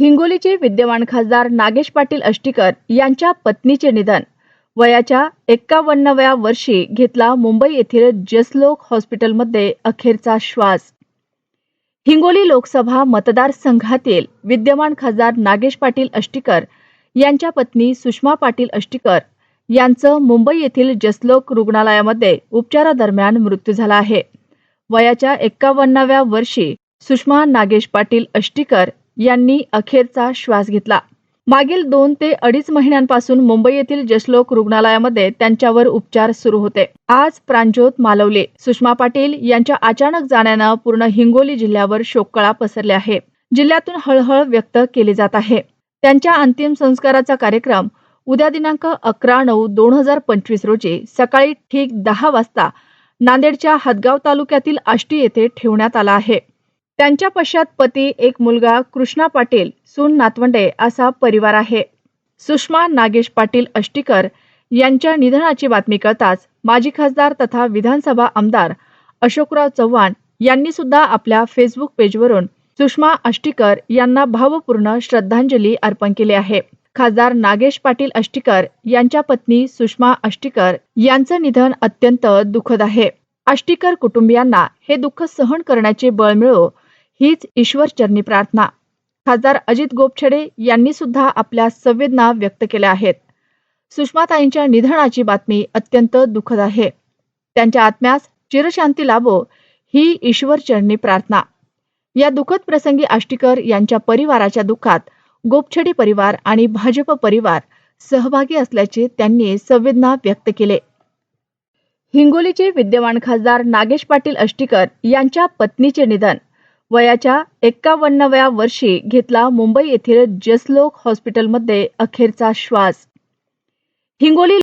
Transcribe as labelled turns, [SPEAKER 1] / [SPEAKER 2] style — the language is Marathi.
[SPEAKER 1] हिंगोलीचे विद्यमान खासदार नागेश पाटील अष्टीकर यांच्या पत्नीचे निधन. वयाच्या एक्कावन्नाव्या वर्षी घेतला मुंबई येथील जसलोक हॉस्पिटलमध्ये अखेरचा श्वास. हिंगोली लोकसभा मतदारसंघातील विद्यमान खासदार नागेश पाटील अष्टीकर यांच्या पत्नी सुषमा पाटील अष्टीकर यांचं मुंबई येथील जसलोक रुग्णालयामध्ये उपचारादरम्यान मृत्यू झाला आहे. वयाच्या एक्कावन्नाव्या वर्षी सुषमा नागेश पाटील अष्टीकर यांनी अखेरचा श्वास घेतला. मागील दोन ते अडीच महिन्यांपासून मुंबई येथील जसलोक रुग्णालयामध्ये त्यांच्यावर उपचार सुरू होते. आज प्रांजोत मालवले सुषमा पाटील यांच्या अचानक जाण्यानं पूर्ण हिंगोली जिल्ह्यावर शोककळा पसरले आहे. जिल्ह्यातून हळहळ व्यक्त केली जात आहे. त्यांच्या अंतिम संस्काराचा कार्यक्रम उद्या दिनांक अकरा नऊ दोन हजार पंचवीस रोजी सकाळी ठीक दहा वाजता नांदेडच्या हदगाव तालुक्यातील आष्टी येथे ठेवण्यात आला आहे. त्यांच्या पश्चात पती एक मुलगा कृष्णा पाटील सून नातवंडे असा परिवार आहे. सुषमा नागेश पाटील अष्टीकर यांच्या निधनाची बातमी कळताच माजी खासदार तथा विधानसभा आमदार अशोकराव चव्हाण यांनी सुद्धा आपल्या फेसबुक पेजवरून सुषमा अष्टीकर यांना भावपूर्ण श्रद्धांजली अर्पण केली आहे. खासदार नागेश पाटील अष्टीकर यांच्या पत्नी सुषमा अष्टीकर यांचं निधन अत्यंत दुःखद आहे. अष्टीकर कुटुंबियांना हे दुःख सहन करण्याचे बळ मिळो हीच ईश्वरचरणी प्रार्थना. खासदार अजित गोपछडे यांनी सुद्धा आपल्या संवेदना व्यक्त केल्या आहेत. सुषमाताईंच्या निधनाची बातमी अत्यंत दुःखद आहे. त्यांच्या आत्म्यास चिरशांती लाभो ही ईश्वरचरणी प्रार्थना. या दुःखद प्रसंगी आष्टीकर यांच्या परिवाराच्या दुःखात गोपछडे परिवार आणि भाजप परिवार सहभागी असल्याचे त्यांनी संवेदना व्यक्त केले. हिंगोलीचे विद्यमान खासदार नागेश पाटील अष्टीकर यांच्या पत्नीचे निधन वयाच्या एक्कावन्नाव्या वर्षी घेतला मुंबई येथील जसलोक हॉस्पिटलमध्ये अखेरचा श्वास. हिंगोली